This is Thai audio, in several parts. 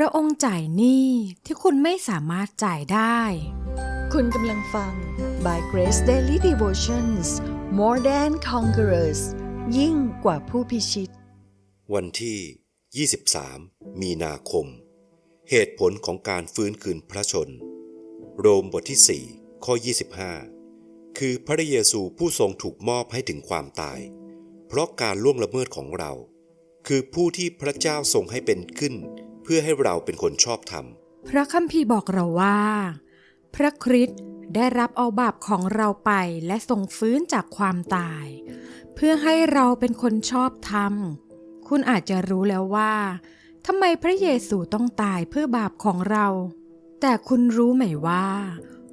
ระองค์จ่ายหนี้ที่คุณไม่สามารถจ่ายได้ คุณกำลังฟัง By Grace Daily Devotions More Than Conquerors ยิ่งกว่าผู้พิชิต วันที่ 23 มีนาคม เหตุผลของการฟื้นคืนพระชน โรมบทที่ 4 ข้อ 25 คือพระเยซูผู้ทรงถูกมอบให้ถึงความตาย เพราะการล่วงละเมิดของเรา คือผู้ที่พระเจ้าทรงให้เป็นขึ้นเพื่อให้เราเป็นคนชอบธรรม พระคัมภีร์บอกเราว่า พระคริสต์ได้รับเอาบาปของเราไปและทรงฟื้นจากความตาย เพื่อให้เราเป็นคนชอบธรรม คุณอาจจะรู้แล้วว่าทำไมพระเยซูต้องตายเพื่อบาปของเรา แต่คุณรู้ไหมว่า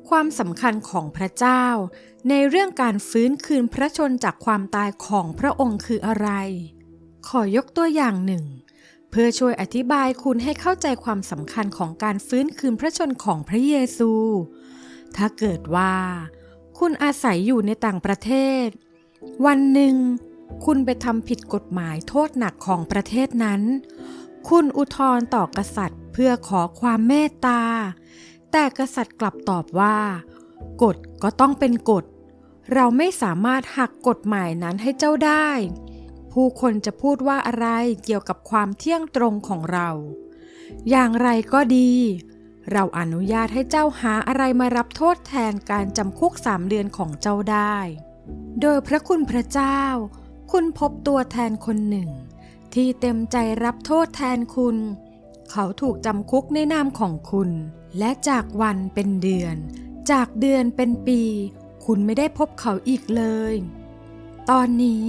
ความสำคัญของพระเจ้า ในเรื่องการฟื้นคืนพระชนจากความตายของพระองค์คืออะไร ขอยกตัวอย่างหนึ่ง พื่อช่วยอธิบายคุณให้เข้าใจความสำคัญของการฟื้นคืนพระชนของพระเยซู ถ้าเกิดว่า คุณอาศัยอยู่ในต่างประเทศ วันหนึ่ง คุณไปทำผิดกฎหมายโทษหนักของประเทศนั้น คุณอุทธร์ต่อกษัตริย์เพื่อขอความเมตตา แต่กษัตริย์กลับตอบว่า กฎก็ต้องเป็นกฎ เราไม่สามารถหักกฎหมายนั้นให้เจ้าได้ ผู้คนจะพูดว่าอะไรเกี่ยวกับความเที่ยงตรงของเรา อย่างไรก็ดี เราอนุญาตให้เจ้าหาอะไรมารับโทษแทนการจำคุกสามเดือนของเจ้าได้ โดยพระคุณพระเจ้า คุณพบตัวแทนคนหนึ่ง ที่เต็มใจรับโทษแทนคุณ เขาถูกจำคุกในนามของคุณ และจากวันเป็นเดือน จากเดือนเป็นปี คุณไม่ได้พบเขาอีกเลย ตอนนี้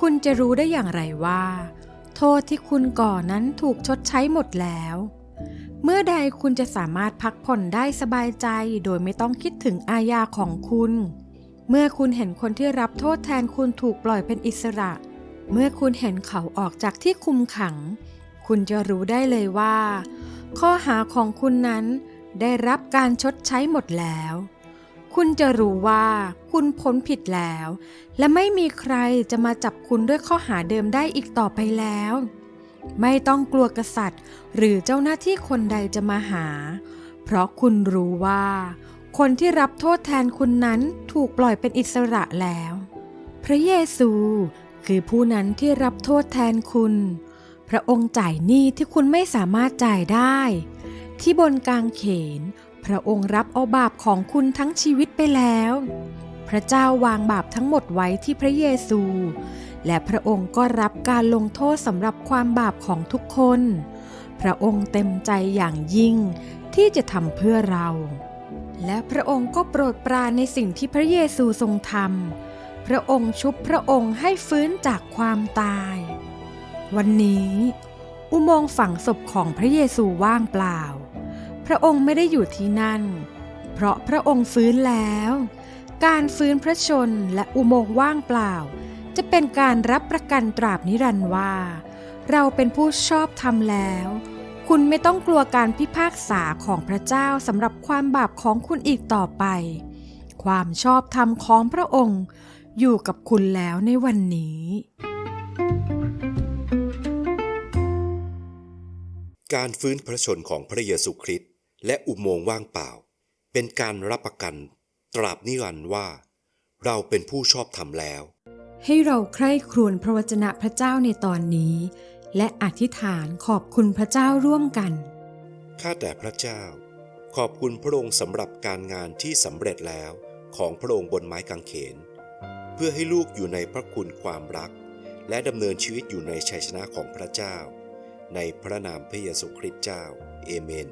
คุณจะรู้ได้อย่างไรว่า โทษที่คุณก่อนั้นถูกชดใช้หมดแล้ว เมื่อใดคุณจะสามารถพักผ่อนได้สบายใจโดยไม่ต้องคิดถึงอาญาของคุณ เมื่อคุณเห็นคนที่รับโทษแทนคุณถูกปล่อยเป็นอิสระ เมื่อคุณเห็นเขาออกจากที่คุมขัง คุณจะรู้ได้เลยว่า ข้อหาของคุณนั้นได้รับการชดใช้หมดแล้ว คุณจะรู้ว่าคุณพ้นผิดแล้ว และไม่มีใครจะมาจับคุณด้วยข้อหาเดิมได้อีกต่อไปแล้ว ไม่ต้องกลัวกษัตริย์ หรือเจ้าหน้าที่คนใดจะมาหา เพราะคุณรู้ว่า คนที่รับโทษแทนคุณนั้นถูกปล่อยเป็นอิสระแล้ว พระเยซูคือผู้นั้นที่รับโทษแทนคุณ พระองค์จ่ายหนี้ที่คุณไม่สามารถจ่ายได้ ที่บนกางเขน พระองค์รับเอาบาปของคุณทั้งชีวิตไปแล้ว พระเจ้าวางบาปทั้งหมดไว้ที่พระเยซู และพระองค์ก็รับการลงโทษสำหรับความบาปของทุกคน พระองค์เต็มใจอย่างยิ่งที่จะทำเพื่อเรา และพระองค์ก็โปรดปรานในสิ่งที่พระเยซูทรงทำ พระองค์ชุบพระองค์ให้ฟื้นจากความตาย วันนี้ อุโมงค์ฝังศพของพระเยซูว่างเปล่า ระองค์ไม่ได้อยู่ที่นั่น เพราะพระองค์ฟื้นแล้ว การฟื้นพระชนและอุโมงค์ว่างเปล่า จะเป็นการรับประกันตราบนิรันดร์ว่า เราเป็นผู้ชอบธรรมแล้ว คุณไม่ต้องกลัวการพิพากษาของพระเจ้าสำหรับความบาปของคุณอีกต่อไป ความชอบธรรมของพระองค์ อยู่กับคุณแล้วในวันนี้การฟื้นพระชนของพระเยซูคริสต์ และอุโมงค์ว่างเปล่า เป็นการรับประกัน ตราบนิรันดร์ว่า เราเป็นผู้ชอบธรรมแล้ว ให้เราใคร่ครวญพระวจนะพระเจ้าในตอนนี้ และอธิษฐานขอบคุณพระเจ้าร่วมกัน ข้าแต่พระเจ้า ขอบคุณพระองค์สำหรับการงานที่สำเร็จแล้วของพระองค์บนไม้กางเขน เพื่อให้ลูกอยู่ในพระคุณความรัก และดำเนินชีวิตอยู่ในชัยชนะของพระเจ้า ในพระนามพระเยซูคริสต์เจ้า เอเมน